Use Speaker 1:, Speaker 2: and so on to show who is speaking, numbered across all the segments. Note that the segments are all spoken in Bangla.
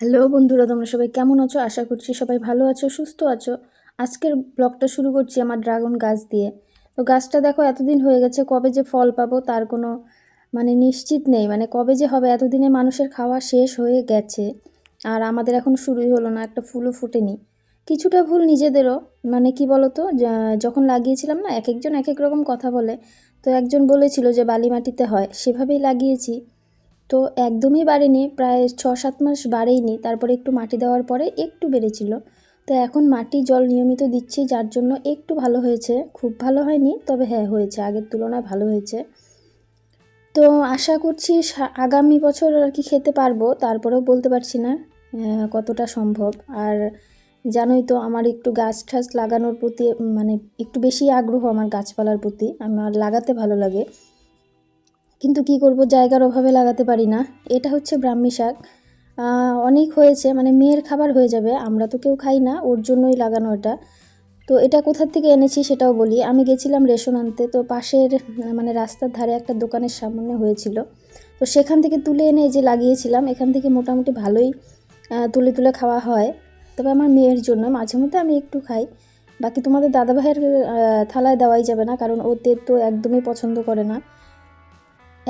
Speaker 1: হ্যালো বন্ধুরা, তোমরা সবাই কেমন আছো? আশা করছি সবাই ভালো আছো, সুস্থ আছো। আজকের ব্লগটা শুরু করছি আমার ড্রাগন গাছ দিয়ে। তো গাছটা দেখো, এতদিন হয়ে গেছে, কবে যে ফল পাবো তার কোনো মানে নিশ্চিত নেই। মানে কবে যে হবে, এতদিনে মানুষের খাওয়া শেষ হয়ে গেছে। আর আমাদের এখন শুরুই হলো না, একটা ফুলও ফুটেনি। কিছুটা ভুল নিজেদেরও। মানে কি বলতো যখন লাগিয়েছিলাম না, এক একজন এক এক রকম কথা বলে। তো একজন বলেছিল যে বালি মাটিতে হয়, সেভাবেই লাগিয়েছি। তো একদমই বাড়েনি, প্রায় ছ সাত মাস বাড়েইনি। তারপরে একটু মাটি দেওয়ার পরে একটু বেড়েছিল। তো এখন মাটি জল নিয়মিত দিচ্ছি, যার জন্য একটু ভালো হয়েছে। খুব ভালো হয়নি, তবে হ্যাঁ হয়েছে। আগের তুলনায় ভালো হয়েছে। তো আশা করছি আগামী বছর আর কি খেতে পারব, তারপরেও বলতে পারছি না কতটা সম্ভব। আর জানোই তো, আমার একটু গাছ ঠাছ লাগানোর প্রতি মানে একটু বেশি আগ্রহ আমার গাছপালার প্রতি। আমার লাগাতে ভালো লাগে। কিন্তু কি করব, জায়গার অভাবে লাগাতে পারি না। এটা হচ্ছে ব্রাহ্মী শাক। অনেক হয়েছে মানে মেয়ের খাবার হয়ে যাবে, আমরা তো কেউ খাই না, ওর জন্যই লাগানো এটা। তো এটা কোথার থেকে এনেছি সেটাও বলি। আমি গেছিলাম রেশন আনতে, তো পাশের মানে রাস্তার ধারে একটা দোকানের সামনে হয়েছিল। তো সেখান থেকে তুলে এনে যে লাগিয়েছিলাম, এখান থেকে মোটামুটি ভালোই তুলে তুলে খাওয়া হয়। তবে আমার মেয়ের জন্য, মাঝে মধ্যে আমি একটু খাই। বাকি তোমাদের দাদাভাইয়ের থালায় দেওয়াই যাবে না, কারণ ও তেতো তো একদমই পছন্দ করে না।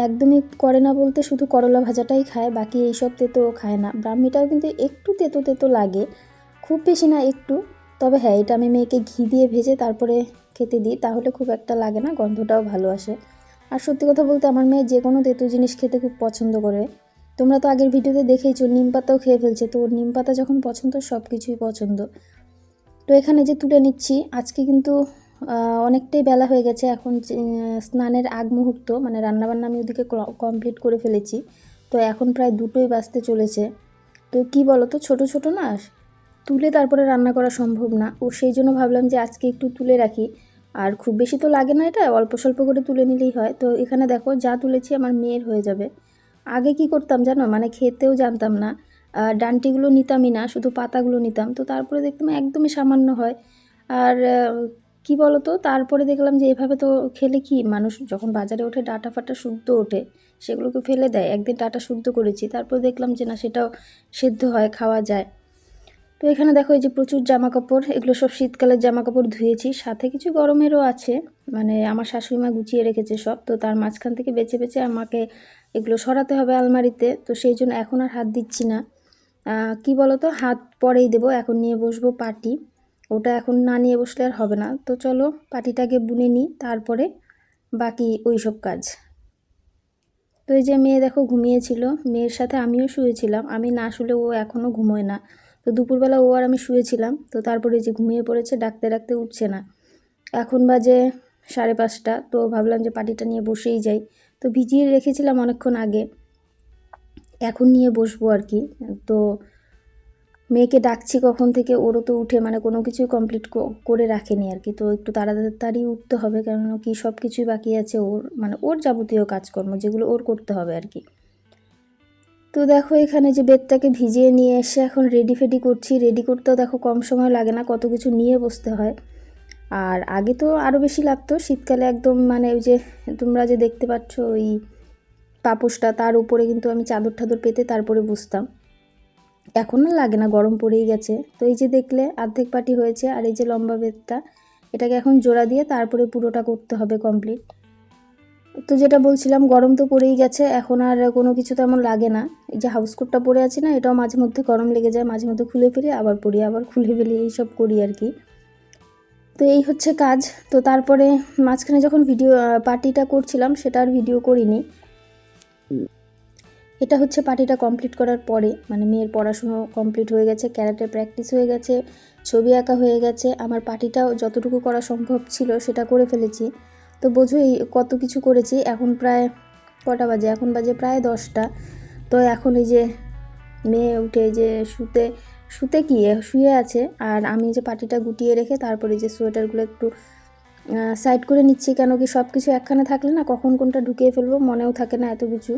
Speaker 1: একদমই করে না বলতে শুধু করলা ভাজাটাই খায়, বাকি এইসব তেতো খায় না। ব্রাহ্মীটাও কিন্তু একটু তেতো তেতো লাগে, খুব বেশি না একটু। তবে হ্যাঁ এটা আমি মেয়েকে ঘি দিয়ে ভেজে তারপরে খেতে দিই, তাহলে খুব একটা লাগে না, গন্ধটাও ভালো আসে। আর সত্যি কথা বলতে আমার মেয়ে যে কোনো তেতো জিনিস খেতে খুব পছন্দ করে। তোমরা তো আগের ভিডিওতে দেখেইছো, নিম পাতাও খেয়ে ফেলছে, তো ওর নিম পাতা যখন পছন্দ সব কিছুই পছন্দ। তো এখানে যে তুলে নিচ্ছি, আজকে কিন্তু অনেকটাই বেলা হয়ে গেছে। এখন স্নানের আগ মুহূর্ত মানে রান্নাবান্না আমি ওদিকে কমপ্লিট করে ফেলেছি। তো এখন প্রায় দুটোই বাজতে চলেছে। তো কি বলো তো ছোটো ছোটো না, তুলে তারপরে রান্না করা সম্ভব না। ও সেই জন্য ভাবলাম যে আজকে একটু তুলে রাখি। আর খুব বেশি তো লাগে না এটা, অল্প স্বল্প করে তুলে নিলেই হয়। তো এখানে দেখো, যা তুলেছি আমার মেয়ের হয়ে যাবে। আগে কি করতাম জানো মানে খেতেও জানতাম না। ডান্টিগুলো নিতামই না, শুধু পাতাগুলো নিতাম। তো তারপরে দেখতাম একদমই সামান্য হয়। আর কি বলতো? তারপরে দেখলাম যে এভাবে তো খেলে কি? মানুষ যখন বাজারে ওঠে, ডাটা ফাটা শুদ্ধ ওঠে, সেগুলোকে ফেলে দেয়। একদিন ডাটা শুদ্ধ করেছি, তারপর দেখলাম যে না, সেটাও সেদ্ধ হয়, খাওয়া যায়। তো এখানে দেখো, এই যে প্রচুর জামা কাপড় এগুলো সব শীতকালের জামা কাপড় ধুয়েছি। সাথে কিছু গরমেরও আছে মানে আমার শাশুড়ি মা গুছিয়ে রেখেছে সব, তো তার মাঝখান থেকে বেছে বেছে আমাকে এগুলো সরাতে হবে আলমারিতে। তো সেই জন্য এখন আর হাত দিচ্ছি না। কি বলতো? হাত পরেই দেবো, এখন নিয়ে বসবো পাটি ওটা এখন না নিয়ে বসলে আর হবে না। তো চলো পাটিটাকে বুনে নিই, তারপরে বাকি ওই সব কাজ। তো এই যে মেয়ে দেখো ঘুমিয়েছিল, মেয়ের সাথে আমিও শুয়েছিলাম। আমি না শুলে ও এখনও ঘুমোয় না। তো দুপুরবেলা ও আর আমি শুয়েছিলাম। তো তারপরে যে ঘুমিয়ে পড়েছে, ডাকতে ডাকতে উঠছে না। এখন বাজে সাড়ে পাঁচটা। তো ভাবলাম যে পাটিটা নিয়ে বসেই যাই। তো ভিজিয়ে রেখেছিলাম অনেকক্ষণ আগে। এখন নিয়ে বসবো আর কি। তো মেয়েকে ডাকছি কখন থেকে, ওরও তো উঠে মানে কোনো কিছুই কমপ্লিট করে রাখেনি আর কি। তো একটু তাড়াতাড়ি উঠতে হবে কারণ কি সব কিছুই বাকি আছে ওর মানে ওর যাবতীয় কাজকর্ম যেগুলো ওর করতে হবে আর কি। তো দেখো এখানে যে বেডটাকে ভিজিয়ে নিয়ে এসে এখন রেডি ফেডি করছি। রেডি করতেও দেখো কম সময় লাগে না, কত কিছু নিয়ে বসতে হয়। আর আগে তো আরও বেশি লাগতো, শীতকালে একদম মানে ওই যে তোমরা যে দেখতে পাচ্ছ ওই পাপোশটা, তার উপরে কিন্তু আমি চাদর ঠাদর পেতে তারপরে বসতাম। এখন আর লাগে না, গরম পড়েই গেছে। তো এই যে দেখলে অর্ধেক পাটি হয়েছে আর এই যে লম্বা বেতটা এটাকে এখন জোড়া দিয়ে তারপরে পুরোটা করতে হবে কমপ্লিট তো যেটা বলছিলাম, গরম তো পড়েই গেছে, এখন আর কোনো কিছু তেমন লাগে না। এই যে হাউস কোটটা পরে আছি না, এটাও মাঝে মধ্যে গরম লেগে যায়, মাঝে মধ্যে খুলে ফেলি, আবার পরি, আবার খুলে ফেলি এইসব করি আর কি। তো এই হচ্ছে কাজ। তো তারপরে মাঝখানে যখন ভিডিও পার্টিটা করছিলাম, সেটা আর ভিডিও করিনি। এটা হচ্ছে পার্টিটা কমপ্লিট করার পরে মানে মেয়ের পড়াশুনো কমপ্লিট হয়ে গেছে ক্যারাটে প্র্যাকটিস হয়ে গেছে, ছবি আঁকা হয়ে গেছে, আমার পার্টিটাও যতটুকু করা সম্ভব ছিল সেটা করে ফেলেছি। তো বোঝোই কত কিছু করেছি, এখন প্রায় কটা বাজে, এখন বাজে প্রায় দশটা। তো এখন এই যে মেয়ে উঠে যে শুতে শুতে কি, শুয়ে আছে, আর আমি যে পাটিটা গুটিয়ে রেখে তারপরে যে সোয়েটারগুলো একটু সাইড করে নিচ্ছি কেন কি সব কিছু একখানে থাকলে না কখন কোনটা ঢুকিয়ে ফেলব মনেও থাকে না এত কিছু।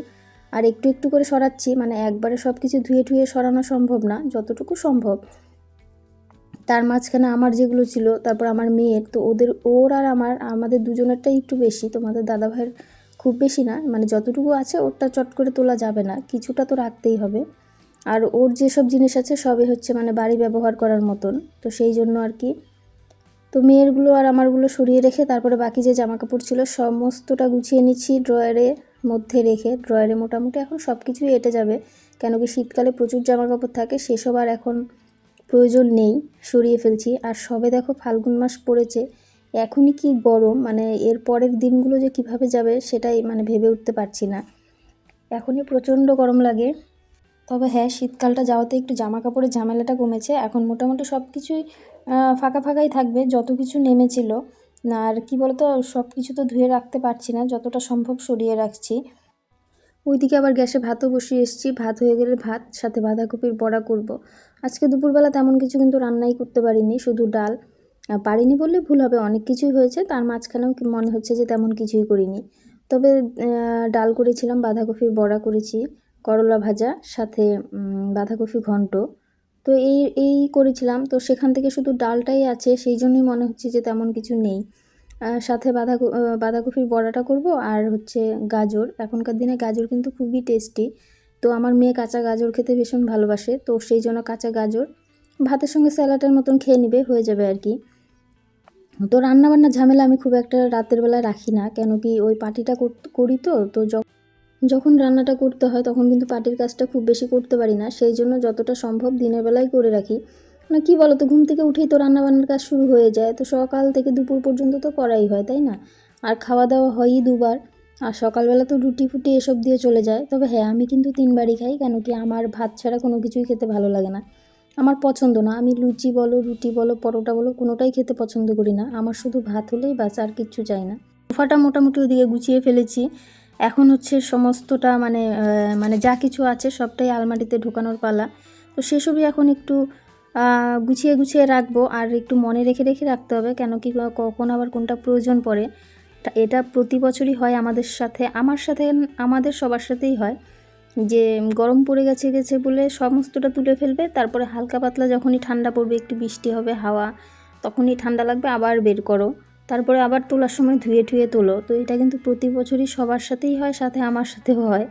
Speaker 1: আর একটু একটু করে সরাচ্ছি মানে একবারে সব কিছু ধুয়ে ধুয়ে সরানো সম্ভব না, যতটুকু সম্ভব। তার মাঝখানে আমার যেগুলো ছিল, তারপর আমার মেয়ের, তো ওদের, ওর আর আমার, আমাদের দুজনেরটাই একটু বেশি, তোমাদের দাদা ভাইয়ের খুব বেশি না মানে যতটুকু আছে ওরটা চট করে তোলা যাবে না, কিছুটা তো রাখতেই হবে। আর ওর যেসব জিনিস আছে সবই হচ্ছে মানে বাড়ি ব্যবহার করার মতন, তো সেই জন্য আর কি। তো মেয়েরগুলো আর আমারগুলো সরিয়ে রেখে তারপরে বাকি যে জামা কাপড় ছিল, সমস্তটা গুছিয়ে নিচ্ছি ড্রয়ারের মধ্যে রেখে ড্রয়ারে মোটামুটি এখন সব কিছুই এঁটে যাবে। কেন কি শীতকালে প্রচুর জামা কাপড় থাকে, সেসব আর এখন প্রয়োজন নেই, সরিয়ে ফেলছি। আর সবে দেখো ফাল্গুন মাস পড়েছে, এখনই কি গরম মানে এর পরের দিনগুলো যে কীভাবে যাবে সেটাই মানে ভেবে উঠতে পারছি না। এখনই প্রচণ্ড গরম লাগে। তবে হ্যাঁ শীতকালটা যাওয়াতে একটু জামা কাপড়ের ঝামেলাটা কমেছে। এখন মোটামুটি সব কিছুই ফাঁকা ফাঁকাই থাকবে, যত কিছু নেমেছিল। আর কি বলতো সব কিছু তো ধুয়ে রাখতে পারছি না, যতটা সম্ভব সরিয়ে রাখছি। ওইদিকে আবার গ্যাসে ভাতও বসিয়ে এসেছি, ভাত হয়ে গেলে ভাত, সাথে বাঁধাকপির বড়া করব। আজকে দুপুরবেলা তেমন কিছু কিন্তু রান্নাই করতে পারিনি, শুধু ডাল। পারিনি বললে ভুল হবে, অনেক কিছুই হয়েছে, তার মাঝখানেও মনে হচ্ছে যে তেমন কিছুই করিনি। তবে ডাল করেছিলাম, বাঁধাকপির বড়া করেছি, করলা ভাজা, সাথে বাঁধাকপি ঘন্ট। তো এই এই করেছিলাম। তো সেখান থেকে শুধু ডালটাই আছে, সেই জন্যই মনে হচ্ছে যে তেমন কিছু নেই। সাথে বাঁধা বাঁধাকপির বড়াটা করব আর হচ্ছে গাজর। এখনকার দিনে গাজর কিন্তু খুবই টেস্টি। তো আমার মেয়ে কাঁচা গাজর খেতে ভীষণ ভালোবাসে, তো সেই জন্য কাঁচা গাজর ভাতের সঙ্গে স্যালাডের মতন খেয়ে নিবে, হয়ে যাবে আর কি। তো রান্নাবান্নার ঝামেলা আমি খুব একটা রাতের বেলায় রাখি না, কেন কি ওই পার্টিটা করি তো তো যখন রান্নাটা করতে হয় তখন কিন্তু পাটির কাজটা খুব বেশি করতে পারি না। সেই জন্য যতটা সম্ভব দিনের বেলায় করে রাখি। মানে কী বলো তো ঘুম থেকে উঠেই তো রান্নাবান্নার কাজ শুরু হয়ে যায়। তো সকাল থেকে দুপুর পর্যন্ত তো করাই হয়, তাই না? আর খাওয়া দাওয়া হয়ই দুবার। আর সকালবেলা তো রুটি ফুটি এসব দিয়ে চলে যায়। তবে হ্যাঁ আমি কিন্তু তিনবারই খাই, কেন কি আমার ভাত ছাড়া কোনো কিছুই খেতে ভালো লাগে না। আমার পছন্দ না। আমি লুচি বলো, রুটি বলো, পরোটা বলো, কোনোটাই খেতে পছন্দ করি না। আমার শুধু ভাত হলেই বাস, আর কিচ্ছু চাই না। সোফাটা মোটামুটি ওদিকে গুছিয়ে ফেলেছি। এখন হচ্ছে সমস্তটা মানে মানে যা কিছু আছে সবটাই আলমারিতে ঢোকানোর পালা। তো সেসবই এখন একটু গুছিয়ে গুছিয়ে রাখব আর একটু মনে রেখে রেখে রাখতে হবে কেন কি কখন আবার কোনটা প্রয়োজন পড়ে। এটা প্রতি বছরই হয় আমাদের সাথে, আমার সাথে, আমাদের সবার সাথেই হয়। যে গরম পড়ে গেছে গেছে বলে সমস্তটা তুলে ফেলবে, তারপরে হালকা পাতলা যখনই ঠান্ডা পড়বে, একটু বৃষ্টি হবে, হাওয়া, তখনই ঠান্ডা লাগবে, আবার বের করো। তারপরে আবার তোলার সময় ধুয়ে ধুয়ে তোলো। তো এটা কিন্তু প্রতি বছরই সবার সাথেই হয়, সাথে আমার সাথেও হয়।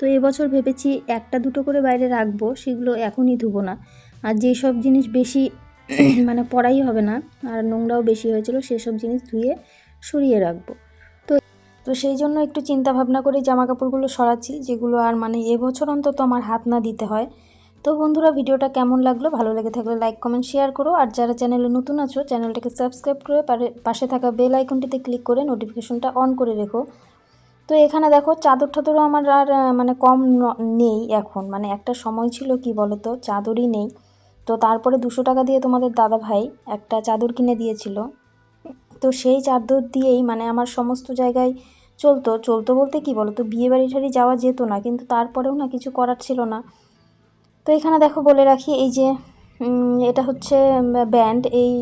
Speaker 1: তো এবছর ভেবেছি একটা দুটো করে বাইরে রাখব, সেগুলো এখনই ধুবো না। আর যেই সব জিনিস বেশি মানে পড়াই হবে না, আর নোংরাও বেশি হয়েছিল, সেসব জিনিস ধুয়ে সরিয়ে রাখব। তো তো সেই জন্য একটু চিন্তা ভাবনা করে জামা কাপড়গুলো সরাচ্ছি, যেগুলো আর মানে এবছর অন্তত আমার হাত না দিতে হয়। তো বন্ধুরা, ভিডিওটা কেমন লাগল? ভালো লেগে থাকলে লাইক, কমেন্ট, শেয়ার করো। আর যারা চ্যানেলে নতুন আছো, চ্যানেলটাকে সাবস্ক্রাইব করে পাশে থাকা বেল আইকনটিতে ক্লিক করে নোটিফিকেশনটা অন করে রেখো। তো এখানে দেখো, চাদর টাদরও আমার আর মানে কম নেই এখন। মানে একটা সময় ছিল কি বলো তো চাদরই নেই। তো তারপরে দুশো টাকা দিয়ে তোমাদের দাদা ভাই একটা চাদর কিনে দিয়েছিল। তো সেই চাদর দিয়েই মানে আমার সমস্ত জায়গায় চলতো। চলতো বলতে কি বলো তো বিয়ে বাড়ি ঠাড়ি যাওয়া যেত না। কিন্তু তারপরেও না কিছু করার ছিল না। তো এখানে দেখো বলে রাখি, এই যে এটা হচ্ছে ব্যান্ড এই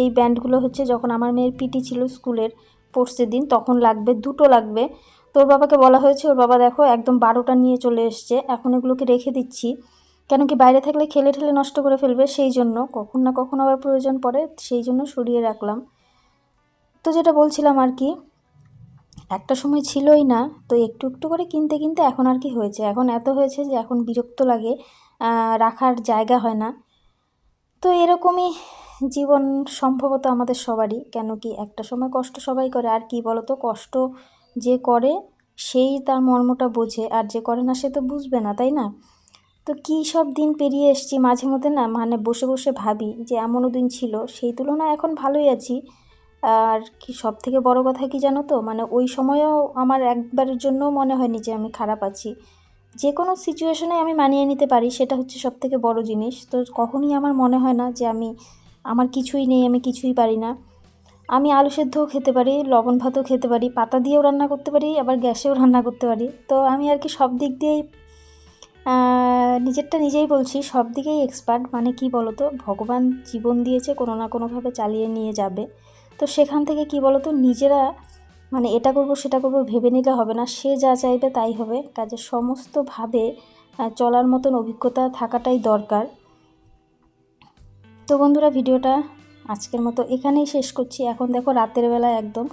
Speaker 1: এই ব্যান্ডগুলো হচ্ছে যখন আমার মেয়ের পিটি ছিল স্কুলের পড়ছে দিন, তখন লাগবে, দুটো লাগবে। তোর বাবাকে বলা হয়েছে, ওর বাবা দেখো একদম বারোটা নিয়ে চলে এসছে, এখন এগুলোকে রেখে দিচ্ছি। কেন কি বাইরে থাকলে খেলে ঠেলে নষ্ট করে ফেলবে, সেই জন্য, কখন না কখন আবার প্রয়োজন পড়ে, সেই জন্য সরিয়ে রাখলাম। তো যেটা বলছিলাম আর কি একটা সময় ছিলই না, তো একটু একটু করে কিনতে কিনতে এখন আর কি হয়েছে। এখন এত হয়েছে যে এখন বিরক্ত লাগে রাখার জায়গা হয় না। তো এরকমই জীবন সম্ভবত আমাদের সবারই কেন কি একটা সময় কষ্ট সবাই করে, আর কি বলতো, কষ্ট যে করে সেই তার মর্মটা বোঝে, আর যে করে না সে তো বুঝবে না, তাই না? তো কী সব দিন পেরিয়ে এসছি মাঝে মধ্যে না মানে বসে বসে ভাবি যে এমনও দিন ছিল, সেই তুলনায় এখন ভালোই আছি। আর কি সব থেকে বড় কথা কি জানো তো? মানে ওই সময়ও আমার একবারের জন্য মনে হয়নি যে আমি খারাপ আছি। যে কোনো সিচুয়েশনে আমি মানিয়ে নিতে পারি, সেটা হচ্ছে সব থেকে বড় জিনিস। তো কখনই আমার মনে হয় না যে আমি, আমার কিছুই নেই, আমি কিছুই পারি না। আমি আলু সেদ্ধও খেতে পারি, লবণ ভাতও খেতে পারি, পাতা দিয়েও রান্না করতে পারি, আবার গ্যাসেও রান্না করতে পারি। তো আমি আর কি সব দিক দিয়েই নিজেরটা নিজেই বলছি, সব দিকেই এক্সপার্ট মানে কি বলতো? ভগবান জীবন দিয়েছে, কোনো না কোনোভাবে চালিয়ে নিয়ে যাবে। তো সেখান থেকে কি বলতো, নিজেরা মানে এটা করব, সেটা করব ভেবে নিলে হবে না। সে যা চাইবে তাই হবে। কাজে সমস্তভাবে চলার মতন অভিজ্ঞতা থাকাটাই দরকার। তো বন্ধুরা, ভিডিওটা আজকের মতো এখানেই শেষ করছি। এখন দেখো রাতের বেলা একদম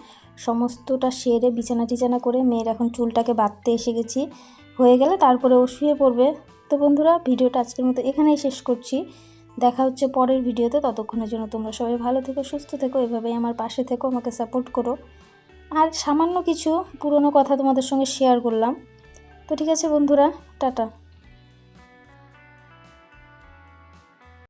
Speaker 1: সমস্তটা সেরে বিছানা টিছানা করে মেয়ের এখন চুলটাকে বাঁধতে এসে গেছি। হয়ে গেলে তারপরে ও শুয়ে পড়বে। তো বন্ধুরা, ভিডিওটা আজকের মতো এখানেই শেষ করছি। দেখা হচ্ছে পরের ভিডিওতে। ততক্ষণের জন্য তোমরা সবাই ভালো থেকো, সুস্থ থেকো, এভাবেই আমার পাশে থেকো, আমাকে সাপোর্ট করো। আর সামান্য কিছু পুরনো কথা তোমাদের সঙ্গে শেয়ার করলাম। তো ঠিক আছে বন্ধুরা, টাটা।